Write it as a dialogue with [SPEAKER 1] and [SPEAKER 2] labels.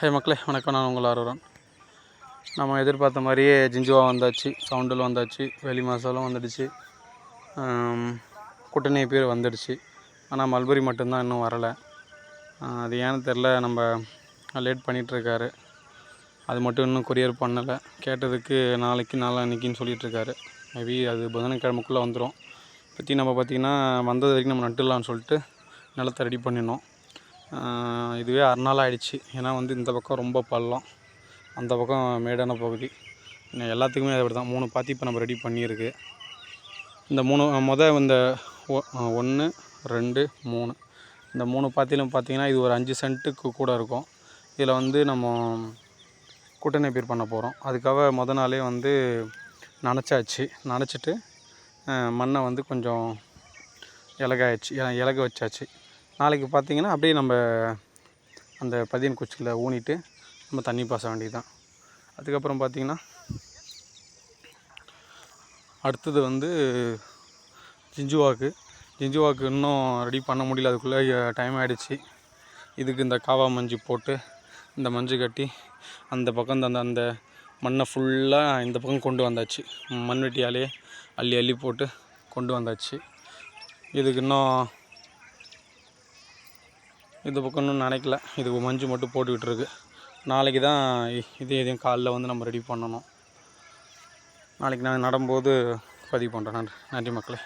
[SPEAKER 1] ஹே மக்களே வணக்கம். நான் உங்கள் ஆர்வரன் நம்ம எதிர்பார்த்த மாதிரியே ஜிஞ்சுவா வந்தாச்சு சவுண்டில் வந்தாச்சு வெளி மசாலும் வந்துடுச்சு. குட்டனை பேர் வந்துடுச்சு. ஆனால் மல்பரி மட்டும்தான் இன்னும் வரலை. அது ஏன்னு தெரில நம்ம லேட் பண்ணிகிட்ருக்காரு. அது மட்டும் இன்னும் கொரியர் பண்ணலை. கேட்டதுக்கு நாளைக்கு நாளான்னைக்குன்னு சொல்லிகிட்ருக்காரு. மேபி அது புதனக்கிழமைக்குள்ளே வந்துடும் பற்றி நம்ம பார்த்திங்கன்னா வந்தது வரைக்கும் நம்ம நட்டுடலான்னு சொல்லிட்டு நிலத்தை ரெடி பண்ணிடணும் இதுவே அரை நாள் ஆயிடுச்சு. ஏன்னா வந்து இந்த பக்கம் ரொம்ப பள்ளம். அந்த பக்கம் மேடான பகுதி. எல்லாத்துக்குமே அப்படி தான் மூணு பாத்தி இப்போ நம்ம ரெடி பண்ணியிருக்கு. இந்த மூணு மொதல் இந்த ஒன்று ரெண்டு மூணு. இந்த மூணு பாத்தியிலும் பார்த்தீங்கன்னா இது ஒரு அஞ்சு சென்ட்டுக்கு கூட இருக்கும். இதில் வந்து நம்ம கூட்டணி பயிர் பண்ண போகிறோம் அதுக்காக முத நாளே வந்து நனைச்சாச்சு. நனைச்சிட்டு மண்ணை வந்து கொஞ்சம் இலகாயிடுச்சு. இலக வச்சாச்சு. நாளைக்கு பார்த்தீங்கன்னா அப்படியே நம்ம அந்த பதியன் குச்சியில் ஊனிட்டு நம்ம தண்ணி பாச வேண்டியது தான் அதுக்கப்புறம் பார்த்தீங்கன்னா அடுத்தது வந்து ஜிஞ்சுவாக்கு ஜிஞ்சுவாக்கு இன்னும் ரெடி பண்ண முடியல. அதுக்குள்ளே டைம் ஆகிடுச்சு இதுக்கு இந்த காவா மஞ்சு போட்டு இந்த மஞ்சு கட்டி அந்த பக்கம் அந்த அந்த மண்ணை ஃபுல்லாக இந்த பக்கம் கொண்டு வந்தாச்சு. மண்வெட்டியாலே அள்ளி அள்ளி போட்டு கொண்டு வந்தாச்சு. இதுக்கு இன்னும் இந்த பக்கம் இன்னும் நினைக்கல. இதுக்கு மஞ்சு மட்டும் போட்டுக்கிட்டு இருக்கு நாளைக்கு தான் இ- இது எதையும் காலைல வந்து நம்ம ரெடி பண்ணணும். நாளைக்கு நான் நடும்போது பதிவு பண்ணுறேன் நன்றி. நன்றி மக்களே.